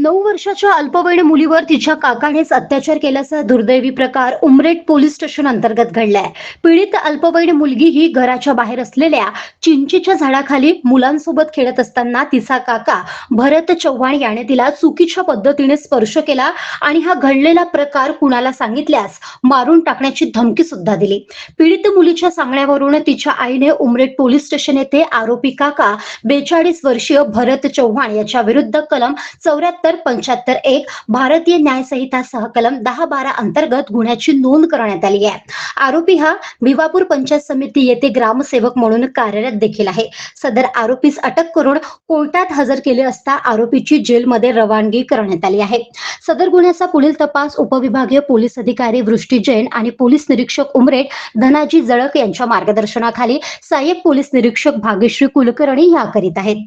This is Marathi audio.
नऊ वर्षाच्या अल्पवयीन मुलीवर तिच्या काकानेच अत्याचार केल्याचा दुर्दैवी प्रकार उमरेड पोलीस स्टेशन अंतर्गत घडलाय. पीडित अल्पवयीन मुलगी ही घराच्या बाहेर असलेल्या चिंचीच्या झाडाखाली मुलांसोबत खेळत असताना तिचा काका भरत चव्हाण याने तिला चुकीच्या पद्धतीने स्पर्श केला आणि हा घडलेला प्रकार कुणाला सांगितल्यास मारून टाकण्याची धमकी सुद्धा दिली. पीडित मुलीच्या सांगण्यावरून तिच्या आईने उमरेड पोलीस स्टेशन येथे आरोपी काका बेचाळीस वर्षीय भरत चव्हाण याच्या विरुद्ध कलम चौऱ्याहत्तर पंच्याहत्तर एक भारतीय न्याय संहिता दहा बारा अंतर्गत गुन्ह्याची नोंद करण्यात आली आहे. आरोपी हा भिवापूर पंचायत समिती येथे ग्रामसेवक म्हणून कार्यरत देखील आहे. सदर आरोपीस अटक करून कोर्टात हजर केले असता आरोपीची जेलमध्ये रवानगी करण्यात आली आहे. सदर गुन्ह्याचा पुढील तपास उपविभागीय पोलीस अधिकारी वृष्टी जैन आणि पोलीस निरीक्षक उमरेट धनाजी जळक यांच्या मार्गदर्शनाखाली सहाय्यक पोलीस निरीक्षक भाग्यश्री कुलकर्णी या करीत आहेत.